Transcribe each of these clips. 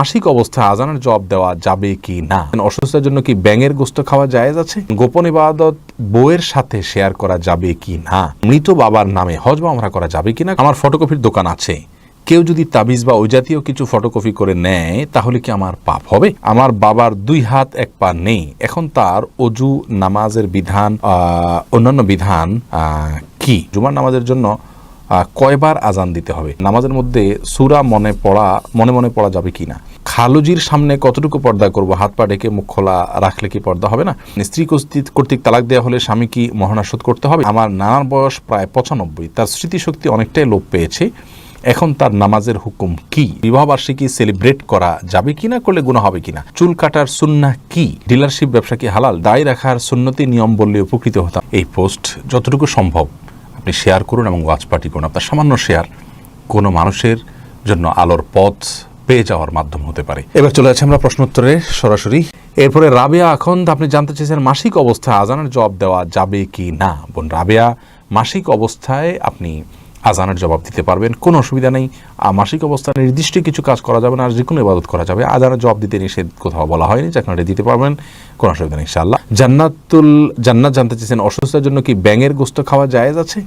মাসিক অবস্থায় আজানের জবাব দেওয়া যাবে কি না? অসুস্থতার জন্য কি ব্যাঙের গোস্ত খাওয়া জায়েজ আছে? গোপন ইবাদত বউয়ের সাথে শেয়ার করা যাবে কি না? মৃত বাবার নামে হজ বা আমরা করা যাবে কি না? আমার ফটোকপির দোকান আছে। কেউ যদি তাবিজ বা ওই জাতীয় কিছু ফটোকপি করে নেয়, তাহলে কি আমার পাপ হবে? আমার বাবার দুই হাত, এক পা নেই। এখন তার অজু, নামাজের বিধান অন্যান্য বিধান কি? জুমার নামাজের জন্য কয়বার আজান দিতে হবে? নামাজের মধ্যে সুরা মনে পড়া, মনে মনে পড়া যাবে কি না খালুজির সামনে কতটুকু পর্দা করব? হাত পা ডেকে মুখ খোলা রাখলে কি পর্দা হবে না? স্ত্রী কর্তৃক- তালাক দেওয়া হলে স্বামী কি মহানা শোধ করতে হবে? আমার নানার বয়স প্রায় পঁচানব্বই। তার স্মৃতিশক্তি অনেকটাই লোপ পেয়েছে। এখন তার নামাজের হুকুম কি? বিবাহ বার্ষিকী সেলিব্রেট করা যাবে কিনা? করলে গুণা হবে কিনা? চুল কাটার সুন্না কি? ডিলারশিপ ব্যবসা কি হালাল? দায় রাখার সুন্নতি নিয়ম বললে উপকৃত হতাম। এই পোস্ট যতটুকু সম্ভব। আপনি শেয়ার করুন এবং ওয়াচ পার্টি করুন। আপনার সামান্য শেয়ার কোনো মানুষের জন্য আলোর পথ পেয়ে যাওয়ার মাধ্যম হতে পারে। এবার চলে আছে আমরা প্রশ্ন উত্তরে সরাসরি। এরপরে রাবেয়া এখন আপনি জানতে চেয়েছেন মাসিক অবস্থায় আজানের জবাব দেওয়া যাবে কি না? বোন রাবেয়া, মাসিক অবস্থায় আপনি আজানের জবাব দিতে পারবেন। কোনো অসুবিধা নেই। মাসিক অবস্থায় নির্দিষ্ট কিছু কাজ করা যাবে না, আর যে কোনো ইবাদত করা যাবে। আজানের জবাব দিতে নিষেধ কোথাও বলা হয়নি আপনারা দিতে পারবেন। কোনো অসুবিধা নেই, ইনশাআল্লাহ। জান্নাতুল, জান্নাত জানতে চেয়েছেন, অসুস্থতার জন্য কি ব্যাঙের গোস্ত খাওয়া জায়েজ আছে?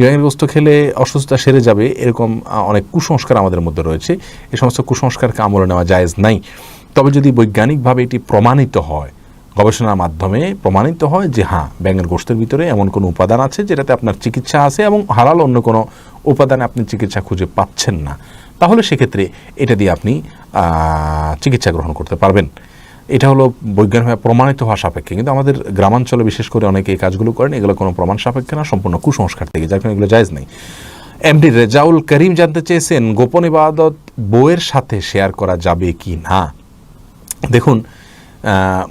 ব্যাঙের গোস্ত খেলে অসুস্থতা সেরে যাবে, এরকম অনেক কুসংস্কার আমাদের মধ্যে রয়েছে। এই সমস্ত কুসংস্কারকে আমলে নেওয়া জায়েজ নাই। তবে যদি বৈজ্ঞানিকভাবে এটি প্রমাণিত হয় গবেষণার মাধ্যমে প্রমাণিত হয় যে হ্যাঁ ব্যাঙের গোষ্ঠের ভিতরে এমন কোনো উপাদান আছে যেটাতে আপনার চিকিৎসা আছে এবং হালাল অন্য কোনো উপাদানে আপনি চিকিৎসা খুঁজে পাচ্ছেন না। তাহলে সেক্ষেত্রে এটা দিয়ে আপনি চিকিৎসা গ্রহণ করতে পারবেন। এটা হলো বৈজ্ঞানিকভাবে প্রমাণিত হওয়া সাপেক্ষে। কিন্তু আমাদের গ্রামাঞ্চলে বিশেষ করে অনেকে এই কাজগুলো করেন, এগুলো কোনো প্রমাণ সাপেক্ষে না, সম্পূর্ণ কুসংস্কার থেকে যার কারণে এগুলো জায়জ নেই। এমডি রেজাউল করিম জানতে চেয়েছেন, গোপন ইবাদত বইয়ের সাথে শেয়ার করা যাবে কি না? দেখুন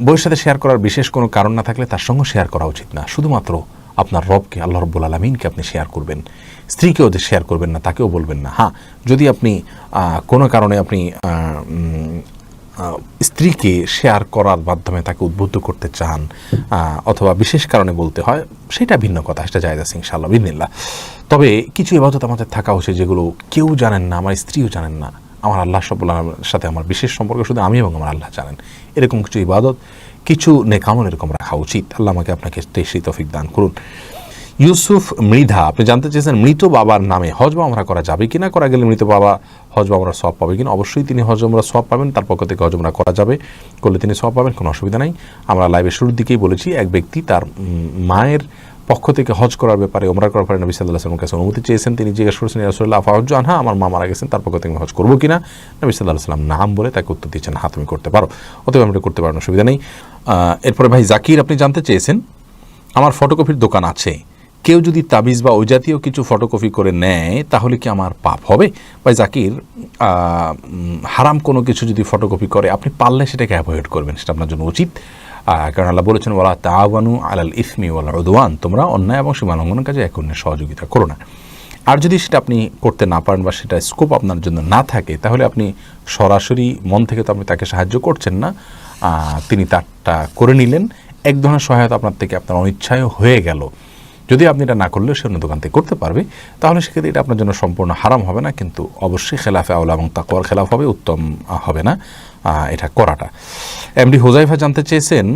বইয়ের সাথে শেয়ার করার বিশেষ কোনো কারণ না থাকলে তার সঙ্গে শেয়ার করা উচিত না। শুধুমাত্র আপনার রবকে, আল্লাহ রব্বুল আলমিনকে আপনি শেয়ার করবেন। স্ত্রীকেও যে শেয়ার করবেন না, তাকেও বলবেন না। হ্যাঁ যদি আপনি কোনো কারণে আপনি স্ত্রীকে শেয়ার করার মাধ্যমে তাকে উদ্বুদ্ধ করতে চান অথবা বিশেষ কারণে বলতে হয়, সেটা ভিন্ন কথা, সেটা জায়গা সিং ইনশাআল্লাহ বিদিনিল্লাহ তবে কিছু ইবাদত আমাদের থাকা উচিত যেগুলো কেউ জানেন না, আমার স্ত্রীও জানেন না। আমার আল্লাহ সবুল্লাহ সাথে আমার বিশেষ সম্পর্ক, শুধু আমি এবং আমার আল্লাহ জানেন। এরকম কিছু ইবাদত, কিছু নেকামল এরকম রাখা উচিত। আল্লাহ আমাকে আপনাকে সেই তফিক দান করুন। ইউসুফ মৃধা, আপনি জানতে চেয়েছেন মৃত বাবার নামে হজ বা আমরা করা যাবে কিনা? করা গেলে মৃত বাবা হজ বা আমরা সব পাবে কিনা? অবশ্যই তিনি হজ আমরা সব পাবেন। তার পক্ষ থেকে হজ আমরা করা যাবে। করলে তিনি সব পাবেন, কোনো অসুবিধা নাই। আমরা লাইভের শুরুর দিকেই বলেছি, এক ব্যক্তি তার মায়ের পক্ষ থেকে হজ করার ব্যাপারে ওমরা করার ব্যাপারে নবী সাল্লাহ সাল্লামের কাছে অনুমতি চেয়েছেন। তিনি জিজ্ঞেস করেছেন রাসুল্লাহ আফাহজ আনহা? আমার মা মারা গেছেন, তার পক্ষ থেকে আমি হজ করব কিনা? নবী সাল্লাহ সাল্লাম নাম বলে তাকে উত্তর দিচ্ছেন হ্যাঁ তুমি করতে পারো। অতএব আমরা করতে পারেন অসুবিধা নেই। এরপরে ভাই জাকির, আপনি জানতে চেয়েছেন, আমার ফটোকপির দোকান আছে। কেউ যদি তাবিজ বা ওই জাতীয় কিছু ফটোকপি করে নেয়, তাহলে কি আমার পাপ হবে? ভাই জাকির হারাম কোনো কিছু যদি ফটোকপি করে, আপনি পারলে সেটাকে অ্যাভয়েড করবেন, সেটা আপনার জন্য উচিত। কারণ আল্লাহ বলেছেন ওলা তাওয়ানু আলাল ইসমি ওয়াল উদওয়ান। তোমরা অন্যায় এবং সীমালঙ্ঘনের কাজে এক অন্যের সহযোগিতা করো না। আর যদি সেটা আপনি করতে না পারেন বা সেটা স্কোপ আপনার জন্য না থাকে, তাহলে আপনি সরাসরি মন থেকে তো আপনি তাকে সাহায্য করছেন না। তিনি তারটা করে নিলেন। এক ধরনের সহায়তা আপনার থেকে আপনার অনিচ্ছায় হয়ে গেল। যদি আপনি এটা না করলেও সে অন্য দোকান থেকে করতে পারবে, তাহলে সেক্ষেত্রে এটা আপনার জন্য সম্পূর্ণ হারাম হবে না, কিন্তু অবশ্যই খেলাফে আওলা এবং তাকওয়ার খেলাফ হবে, উত্তম হবে না। এটা করাটা। এমডি হোজাইফা জানতে চেয়েছেন,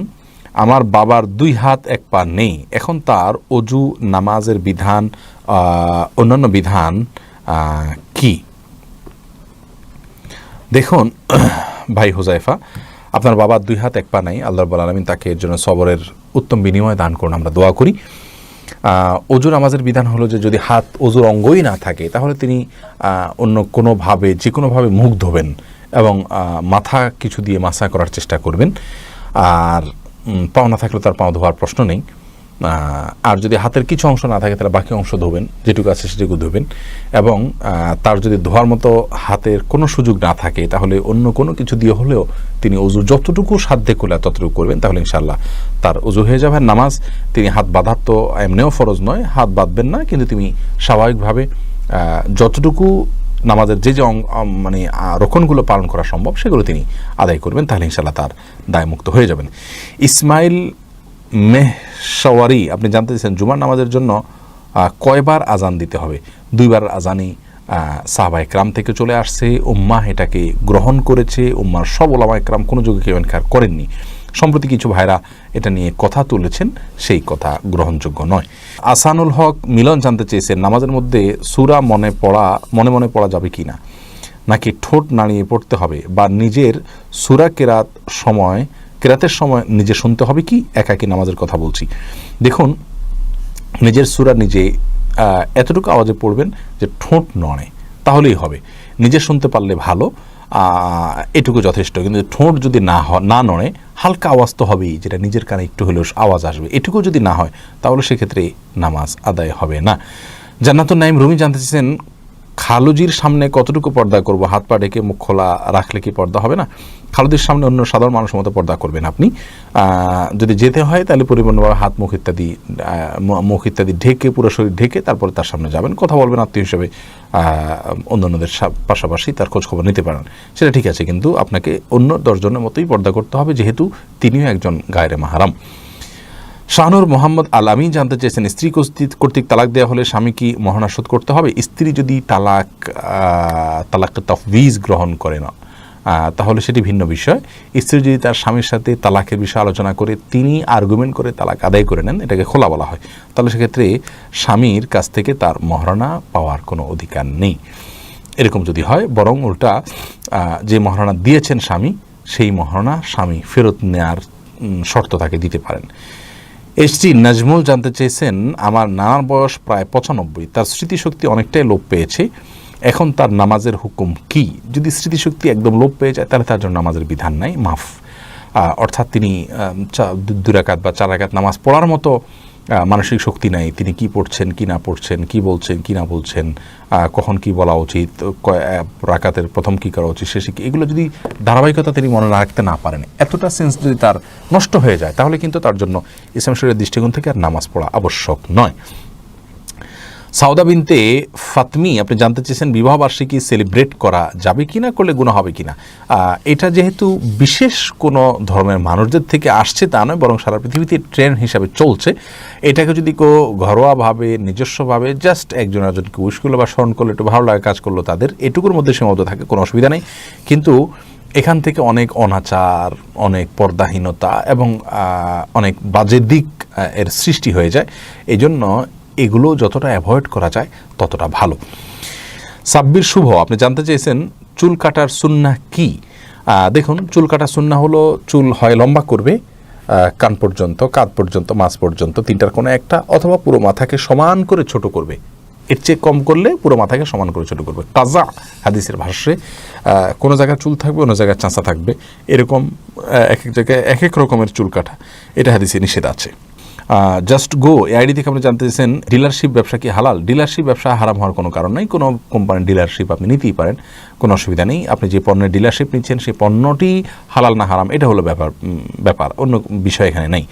আমার বাবার দুই হাত এক পা নেই। এখন তার অজু, নামাজের বিধান অন্যান্য বিধান কি? দেখুন, ভাই হোজাইফা আপনার বাবার দুই হাত এক পা নাই। আল্লাহ আলমিন তাকে এর জন্য সবরের উত্তম বিনিময় দান করুন। আমরা দোয়া করি। অজুর নামাজের বিধান হলো যে, যদি হাত অজুর অঙ্গই না থাকে, তাহলে তিনি অন্য কোনোভাবে যে কোনোভাবে মুখ ধোবেন। এবং মাথা কিছু দিয়ে মাসা করার চেষ্টা করবেন। আর পাও না থাকলে তার পাও ধোয়ার প্রশ্ন নেই। আর যদি হাতের কিছু অংশ না থাকে তাহলে বাকি অংশ ধোবেন, যেটুকু আছে সেটুকু ধোবেন। এবং তার যদি ধোয়ার মতো হাতের কোনো সুযোগ না থাকে, তাহলে অন্য কোনো কিছু দিয়ে হলেও তিনি অজু যতটুকু সাধ্যে করলে ততটুকু করবেন, তাহলে ইনশাল্লাহ তার অজু হয়ে যাবে। নামাজ, তিনি হাত বাঁধার তো এমনিও ফরজ নয়, হাত বাঁধবেন না, কিন্তু তিনি স্বাভাবিকভাবে যতটুকু নামাজের যে যে মানে রক্ষণগুলো পালন করা সম্ভব, সেগুলো তিনি আদায় করবেন, তাহলে ইনশাল্লাহ তার দায়মুক্ত হয়ে যাবেন। ইসমাইল মেহসাওয়ারি আপনি জানতে চাইছেন, জুমার নামাজের জন্য কয়বার আজান দিতে হবে? দুইবার আজানি সাহবা একরাম থেকে চলে আসছে, উম্মাহ এটাকে গ্রহণ করেছে উম্মার সব ওলামা একরাম কোনো যুগে কেউ ইনকার করেননি। সম্প্রতি কিছু ভাইরা এটা নিয়ে কথা তুলেছেন, সেই কথা গ্রহণযোগ্য নয়। আসানুল হক মিলন জানতে চেয়েছেন, নামাজের মধ্যে সুরা মনে পড়া, মনে মনে পড়া যাবে কি না নাকি ঠোঁট নাড়িয়ে পড়তে হবে? বা নিজের সুরা কেরাত সময়, কেরাতের সময় নিজে শুনতে হবে কি? একাকি নামাজের কথা বলছি। দেখুন, নিজের সুরা নিজে এতটুকু আওয়াজে পড়বেন যে ঠোঁট নড়ে, তাহলেই হবে। নিজে শুনতে পারলে ভালো এটুকু যথেষ্ট। কিন্তু ঠোঁট যদি না হয় না নড়ে, হালকা আওয়াজ তো হবেই, যেটা নিজের কানে একটু হলেও আওয়াজ আসবে। এটুকু যদি না হয়, তাহলে সেক্ষেত্রে নামাজ আদায় হবে না। জান্নাতুল নাইম রুমি জানতে চেয়েছেন খালুজির সামনে কতটুকু পর্দা করব? হাত পা ঢেকে মুখ খোলা রাখলে কি পর্দা হবে না? খালুজির সামনে অন্য সাধারণ মানুষের মতো পর্দা করবেন আপনি। যদি যেতে হয় তাহলে পরিপূর্ণভাবে হাত, মুখ ইত্যাদি মুখ ইত্যাদি ঢেকে, পুরো শরীর ঢেকে তারপরে তার সামনে যাবেন। কথা বলবেন আত্মীয় হিসেবে অন্যান্যদের পাশাপাশি তার খোঁজ খবর নিতে পারেন। সেটা ঠিক আছে, কিন্তু আপনাকে অন্য দশজনের মতোই পর্দা করতে হবে, যেহেতু তিনিও একজন গায়রে মাহারাম। শাহনুর মোহাম্মদ আল আমিন জানতে চেয়েছেন, স্ত্রী কর্তৃক- কর্তৃক তালাক দেওয়া হলে স্বামী কি মহানা শোধ করতে হবে। স্ত্রী যদি তালাক তালাকটা তফবিজ গ্রহণ করে না তাহলে সেটি ভিন্ন বিষয়। স্ত্রী যদি তার স্বামীর সাথে তালাকের বিষয়ে আলোচনা করে, তিনি আর্গুমেন্ট করে তালাক আদায় করে নেন, এটাকে খোলা বলা হয়, তাহলে সেক্ষেত্রে স্বামীর কাছ থেকে তার মহারণা পাওয়ার কোনো অধিকার নেই। এরকম যদি হয়, বরং উল্টা যে মহারণা দিয়েছেন স্বামী, সেই মহারণা স্বামী ফেরত নেয়ার শর্ত তাকে দিতে পারেন। এসটি নাজমুল জানতে চেয়েছেন, আমার নানার বয়স প্রায় পঁচানব্বই, তার স্মৃতিশক্তি অনেকটাই লোপ পেয়েছে। এখন তার নামাজের হুকুম কি? যদি স্মৃতিশক্তি একদম লোপ পেয়ে যায়, তাহলে তার জন্য নামাজের বিধান নাই, মাফ। অর্থাৎ তিনি দুরাকাত বা চারাকাত নামাজ পড়ার মতো মানসিক শক্তি নাই, তিনি কি পড়ছেন, কি না পড়ছেন, কি বলছেন, কি না বলছেন কখন কি বলা উচিত রাকাতের প্রথম কি করা উচিত, শেষে কি, এগুলো যদি ধারাবাহিকতা তিনি মনে রাখতে না পারেন, এতটা সেন্স যদি তার নষ্ট হয়ে যায়, তাহলে কিন্তু তার জন্য ইসলাম শরীরের দৃষ্টিকোণ থেকে আর নামাজ পড়া আবশ্যক নয়। সাউদা বিনতে ফাতমি, আপনি জানতে চেয়েছেন বিবাহ বার্ষিকী সেলিব্রেট করা যাবে কি না করলে গুণ হবে কি না এটা যেহেতু বিশেষ কোনো ধর্মের মানুষদের থেকে আসছে তা নয়, বরং সারা পৃথিবীতে ট্রেন্ড হিসাবে চলছে। এটাকে যদি কেউ ঘরোয়াভাবে, নিজস্বভাবে জাস্ট একজন একজনকে উইশ করল বা স্মরণ করল, একটু ভালো লাগে কাজ করল, তাদের এটুকুর মধ্যে সীমাবদ্ধ থাকে, কোনো অসুবিধা নেই। কিন্তু এখান থেকে অনেক অনাচার, অনেক পর্দাহীনতা এবং অনেক বাজে দিক এর সৃষ্টি হয়ে যায়। এই জন্য এগুলো যতটা অ্যাভয়েড করা যায় ততটা ভালো। সাব্বির শুভ, আপনি জানতে চেয়েছেন চুল কাটার সুন্না কি? দেখুন, চুল কাটার সুন্না হলো চুল হয় লম্বা করবে কান পর্যন্ত, কাঁধ পর্যন্ত, মাছ পর্যন্ত, তিনটার কোনো একটা, অথবা পুরো মাথাকে সমান করে ছোট করবে। এর চেয়ে কম করলে পুরো মাথাকে সমান করে ছোট করবে। কাজা হাদিসের ভাষ্যে কোনো জায়গায় চুল থাকবে, অন্য জায়গায় চাঁচা থাকবে। এরকম এক এক জায়গায় এক এক রকমের চুল কাটা। এটা হাদিসে নিষেধ আছে। জাস্ট গো এই আইডি থেকে আপনি জানতে চাইছেন ডিলারশিপ ব্যবসা কি হালাল? ডিলারশিপ ব্যবসা হারাম হওয়ার কোনো কারণ নেই। কোনো কোম্পানির ডিলারশিপ আপনি নিতেই পারেন। কোনো অসুবিধা নেই। আপনি যে পণ্যের ডিলারশিপ নিচ্ছেন, সেই পণ্যটি হালাল না হারাম, এটা হলো ব্যাপার ব্যাপার। অন্য বিষয় এখানে নেই।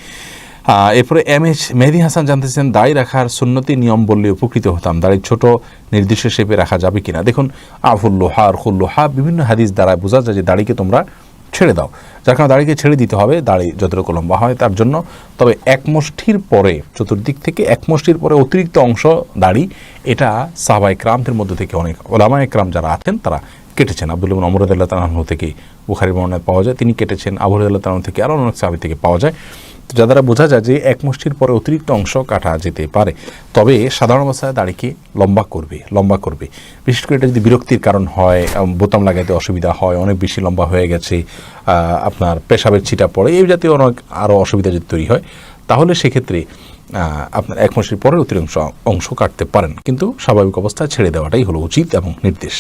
এরপরে এম এইচ মেহেদি হাসান জানতে চান দাড়ি রাখার সুন্নতি নিয়ম বললে উপকৃত হতাম। দাড়ি ছোট, নির্দিষ্ট শেপে রাখা যাবে কিনা? দেখুন আফুল্লোহা আর খুল্লোহা বিভিন্ন হাদিস দ্বারা বোঝা যায় যে দাড়িকে তোমরা ছেড়ে দাও। যার কারণে দাড়িকে ছেড়ে দিতে হবে, দাড়ি যতটুকু লম্বা হয় তার জন্য। তবে এক মুষ্ঠির পরে, চতুর্দিক থেকে এক মুষ্ঠির পরে অতিরিক্ত অংশ দাড়ি, এটা সাহবাই ক্রামদের মধ্যে থেকে অনেক ওলামায় ক্রাম যারা আছেন, তারা কেটেছেন। আব্দুল অমরদুল্লাহ তালাহ থেকে বুখারি বর্ণায় পাওয়া যায়, তিনি কেটেছেন। আবুল্লাহ তালাহ থেকে আরও অনেক সাহাবি থেকে পাওয়া যায়। যা দ্বারা বোঝা যায় যে এক মুষ্টির পরে অতিরিক্ত অংশ কাটা যেতে পারে। তবে সাধারণ অবস্থায় দাড়িকে লম্বা করবে লম্বা করবে। বিশেষ করে এটা যদি বিরক্তির কারণ হয় বোতাম লাগাইতে অসুবিধা হয়, অনেক বেশি লম্বা হয়ে গেছে আপনার পেশাবের ছিটা পড়ে, এই জাতীয় অনেক আরও অসুবিধা যদি তৈরি হয়, তাহলে সেক্ষেত্রে আপনার এক মাসের পরে অতিরিক্ত অংশ কাটতে পারেন। কিন্তু স্বাভাবিক অবস্থায় ছেড়ে দেওয়াটাই হলো উচিত এবং নির্দেশ।